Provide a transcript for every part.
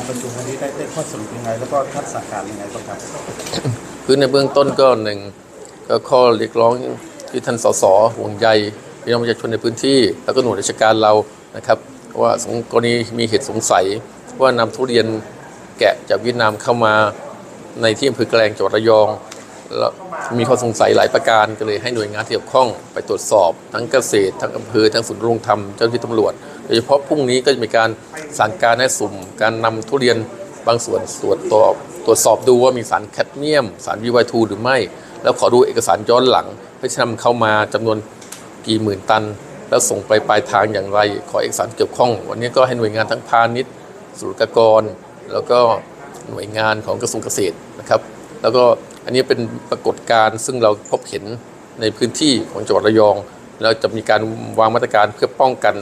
การประชุมวันนี้ได้ได้ข้อสรุปยังไง แล้วก็ทักษะการยังไงบ้างครับคือในเบื้องต้นก็หนึ่งก็ข้อเรียกร้องที่ท่านสสห่วงใยพี่น้องประชาชนในพื้นที่ แล้วก็หน่วยราชการเรานะครับว่าสงกรณีมีเหตุสงสัยว่านำทุเรียนแกะจากเวียดนามเข้ามาในที่อำเภอแกลงจังหวัดระยองแล้วมีข้อสงสัยหลายประการก็เลยให้หน่วยงานที่เกี่ยวข้องไปตรวจสอบ ทั้งเกษตรทั้งอำเภอทั้งศูนย์ดำรงธรรมเจ้าหน้าที่ตำรวจ ยเฉพาะพรุ่งนี้ก็จะมีการสั่งการให้สุ่ม การนำทุเรียนบางส่วนตรวจตรวจตรวจสอบดูว่ามีสารแคดเมียม สารวีไวทูหรือไม่ แล้วขอดูเอกสารย้อนหลังเพื่อนำเข้ามาจำนวนกี่หมื่นตัน แล้วส่งไปปลายทางอย่างไร ขอเอกสารเกี่ยวข้อง วันนี้ก็ให้หน่วยงานทั้งพาณิชย์สุรกากร แล้วก็หน่วยงานของกระทรวงเกษตรนะครับ แล้วก็อันนี้เป็นปรากฏการณ์ซึ่งเราพบเห็นในพื้นที่ของจังหวัดระยอง แล้วจะมีการวางมาตรการเพื่อป้องกัน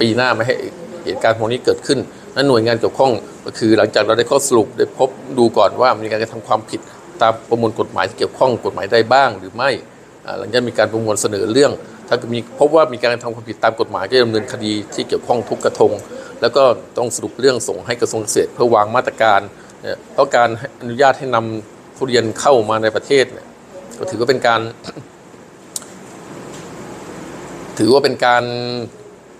ปีหน้าไม่ให้เหตุการณ์พวกนี้เกิดขึ้นนั้นหน่วยงานเกี่ยวข้องก็คือ หลังจากเราได้ข้อสรุปได้พบดูก่อนว่ามีการกระทำความผิดตามประมวลกฎหมายที่เกี่ยวข้องกฎหมายใดบ้างหรือไม่หลังจากมีการประมวลเสนอเรื่อง ถ้ามีพบว่ามีการกระทำความผิดตามกฎหมายก็จะดำเนินคดีที่เกี่ยวข้องทุกกระทง แล้วก็ต้องสรุปเรื่องส่งให้กระทรวงเกษตรเพื่อวางมาตรการเนี่ยเพราะการอนุญาตให้นำทุเรียนเข้ามาในประเทศเนี่ยก็ถือว่าเป็นการ ถือว่าเป็นการ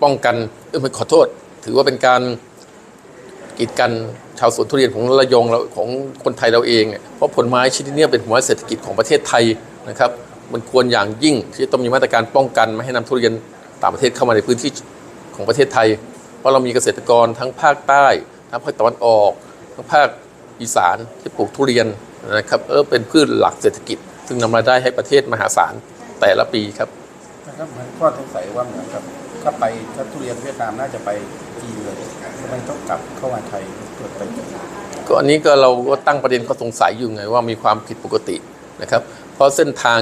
ป้องกันเออขอโทษ ถือว่าเป็นการกีดกันชาวสวนทุเรียนของระยองเราของคนไทยเราเองเนี่ยเพราะผลไม้ชนิดนี้เป็นหัวเศรษฐกิจของประเทศไทยนะครับ มันควรอย่างยิ่งที่ต้องมีมาตรการป้องกันไม่ให้นำทุเรียนต่างประเทศเข้ามาในพื้นที่ของประเทศไทย เพราะเรามีเกษตรกรทั้งภาคใต้ทั้งภาคตะวันออกทั้งภาคอีสานที่ปลูกทุเรียนนะครับเออเป็นพืชหลักเศรษฐกิจ ซึ่งนำรายได้ให้ประเทศมหาศาลแต่ละปีครับ นะครับเหมือนข้อสงสัยว่าเหมือนกับถ้าไปถ้าทุเรียนเวียดนามน่าจะไปจีนเลยทำไมต้องกลับเข้ามาไทยเกิดไปก็อันนี้ก็เราก็ตั้งประเด็นข้อสงสัยอยู่ไงว่ามีความผิดปกตินะครับ เพราะเส้นทาง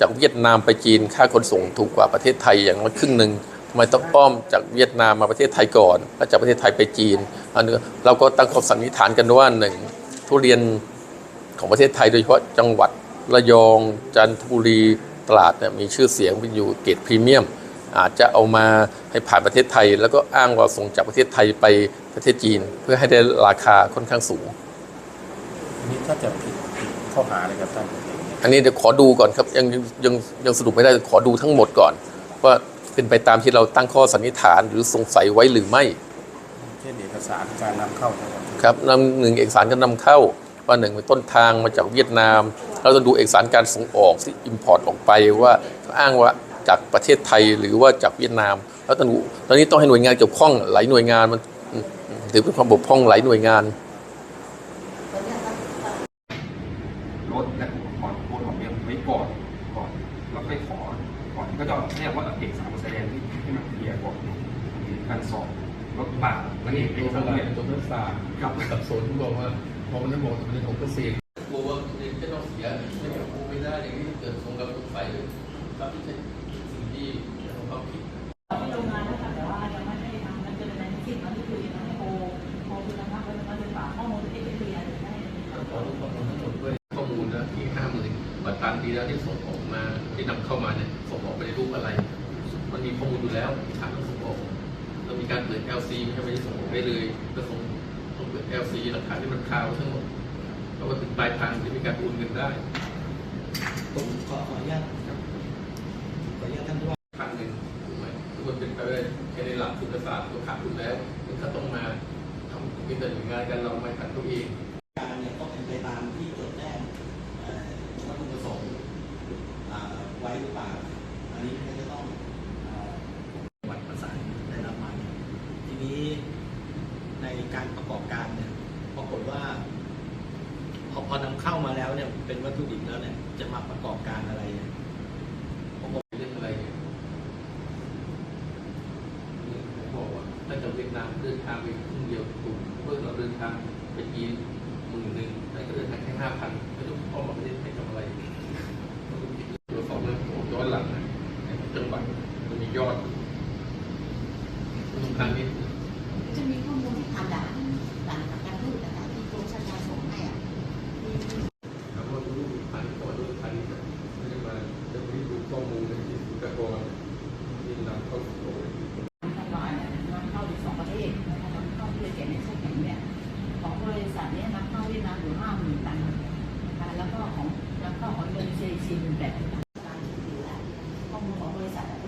จากเวียดนามไปจีนค่าขนส่งถูกกว่าประเทศไทยอย่างน้อยครึ่งหนึ่งทำไมต้องอ้อมจากเวียดนามมาประเทศไทยก่อนแล้วจากประเทศไทยไปจีนอันนี้เราก็ตั้งข้อสันนิษฐานกันว่าหนึ่งทุเรียนของประเทศไทยโดยเฉพาะจังหวัดระยอง จันทบุรี ตราดเนี่ยมีชื่อเสียงเป็นอยู่เกรดพรีเมียม อาจจะเอามาให้ผ่านประเทศไทย แล้วก็อ้างว่าส่งจากประเทศไทยไปประเทศจีน เพื่อให้ได้ราคาค่อนข้างสูงอันนี้ถ้าจะผิดผิดข้อหาอะไรกับท่านอันนี้เดี๋ยวขอดูก่อนครับยังยังยังยังสรุปไม่ได้ขอดูทั้งหมดก่อน ว่าเป็นไปตามที่เราตั้งข้อสันนิษฐานหรือสงสัยไว้หรือไม่เช่นเอกสารการนำเข้านะครับครับนำหนึ่งเอกสารการนำเข้า ว่าหนึ่งเป็นต้นทางมาจากเวียดนาม เราต้องดูเอกสารการส่งออกที่อิมพอร์ตออกไปว่าอ้างว่าจากประเทศไทยหรือว่าจากเวียดนาม แล้วต้องดูตอนนี้ต้องให้หน่วยงานเกี่ยวข้องหลายหน่วยงานมันอืมถือเป็นความบกพร่องหลายหน่วยงานรถและอุปกรณ์โอนออกเรียนไว้ก่อนก่อนแล้วค่อยขอก่อนก็จะเรียกว่าเอกสารมาแสดงที่ให้มันเคลียร์ก่อนการสอบรถป่าแล้วนี่เป็นทั้งเรียนจนนักศึกษาครับสับสนบอกว่า พอมันนั้นบอกว่าเป็นของเกษตรกลัวว่าเรียนจะต้องเสียไม่เอาคูไม่ได้อย่างนี้เกิดสงกับสงสัยเลยครับที่ใช่สิ่งที่เราความผิดโรงงานนะคะแต่ว่ายังไม่ได้ทำมันจะเป็นในที่มันที่คือยังไม่โอโอคุณภาพแล้วมันจะฝากข้อมูลที่เป็นเรียนได้ขอรู้ข้อมูลทั้งหมดด้วยข้อมูลนะที่ห้าหมื่นบัตรตันดีแล้วที่ส่งออกมาที่นำเข้ามาเนี่ยส่งออกไปในรูปอะไร มันมีข้อมูลอยู่แล้วฐานต้องส่งออกเรามีการเปิด LC ไม่ใช่ไม่ได้ส่งออกได้เลยก็ส่งต้องเปิด LC หลักฐานที่มันคาวทั้งหมดแล้วก็ถึงปลายทางที่มีการโอนเงินได้ผมขอขออนุญาตครับขออนุญาตท่านผู้ว่าพันหนึ่งถูกไหมคือมันเป็นไปได้แค่ในหลักสุขศาสตร์ตัวขาดทุนแล้วมันก็ต้องมาทำเป็นแต่หน่วยงานกันเราไม่ขันตัวเอง การเนี่ยต้องเป็นไปตามที่จดแจ้งเอ่อวัตถุประสงค์อ่าไว้หรือเปล่า อันนี้ก็จะต้องอ่าวัดประสานได้รับมาทีนี้ใน การประกอบการเนี่ยปรากฏว่า พอพอนำเข้ามาแล้วเนี่ย เป็นวัตถุดิบแล้วเนี่ย จะมาประกอบการอะไรเนี่ยเรื่องอะไรเนี่ยผมบอกว่าถ้าจากเวียดนามเดินทางไปครึ่งเดียวกลุ่มเพื่อเราเดินทางไปจีนหมื่นหนึ่งได้ก็เดินทางแค่ห้าพันไม่ต้องเข้ามาประเทศไทยทำอะไรตรวจสอบเรื่องของย้อนหลังนะในจังหวัดมันมียอดทุกครั้งนี้ จะมีข้อมูลที่ผ่านด่านด่านกับการทูตนะคะที่กรมชาติส่งให้อะมี ถามว่ารู้พันก่อนรู้พันไม่ได้มาจะไม่ดูข้อมูลในที่สุดกรที่นำเข้าสู่โลก ทำลายนำเข้าถึงสองประเทศนะคะนำเข้าที่จะเขียนในชื่อ ใน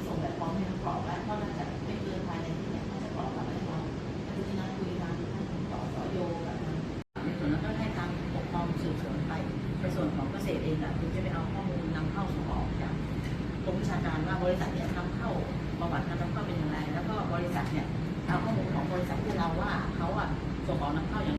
ส่วนของเกษตรเองอะคุณจะไปเอาข้อมูลนำเข้าส่งออกจากกรมวิชาการว่าบริษัทเนี่ยนำเข้าประวัติการนำเข้าเป็นอย่างไร แล้วก็บริษัทเนี่ยเอาข้อมูลของบริษัทที่เราว่าเขาอะส่งออกนำเข้าอย่าง